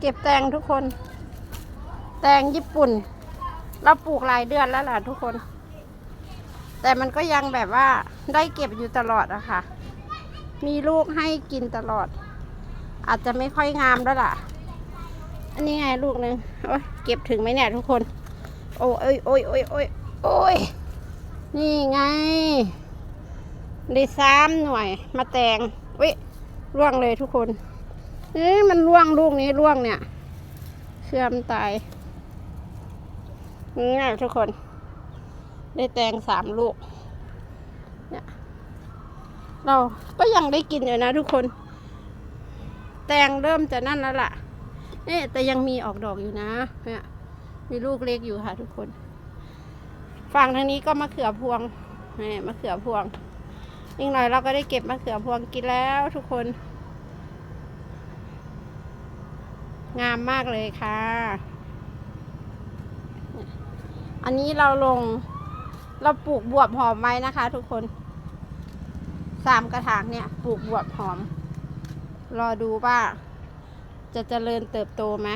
เก็บแตงทุกคน แตงญี่ปุ่น เราปลูกหลายเดือนแล้วล่ะทุกคน แต่มันก็ยังแบบว่าได้เก็บอยู่ตลอดอะค่ะ มีลูกให้กินตลอด อาจจะไม่ค่อยงามแล้วล่ะ อันนี้ไงลูกหนึ่งโอ้ยเก็บถึงไหมเนี่ยทุกคน โอ้ยโอ้ยโอ้ยโอ้ยโอ้ยนี่ไงได้สามหน่วยมาแตงเว้ยร่วงเลยทุกคน เอ้ยมันร่วงลูกนี้ร่วงเนี่ย เชื่อมตายนี่ไงทุกคน ได้แตงสามลูก เนี่ย เราก็ยังได้กินอยู่นะทุกคน แตงเริ่มจะนั่นแล้วล่ะเนี่ยแต่ยังมีออกดอกอยู่นะ เนี่ย มีลูกเล็กอยู่ค่ะทุกคนฝั่งทางนี้ก็มะเขือพวงนี่มะเขือพวงอีกหน่อยเราก็ได้เก็บมะเขือพวงกินแล้วทุกคน งามมากเลยค่ะ อันนี้เราลงเราปลูกบวบหอมไว้นะคะ ทุกคนสามกระถางเนี่ยปลูกบวบหอม รอดูว่าจะเจริญเติบโตไหม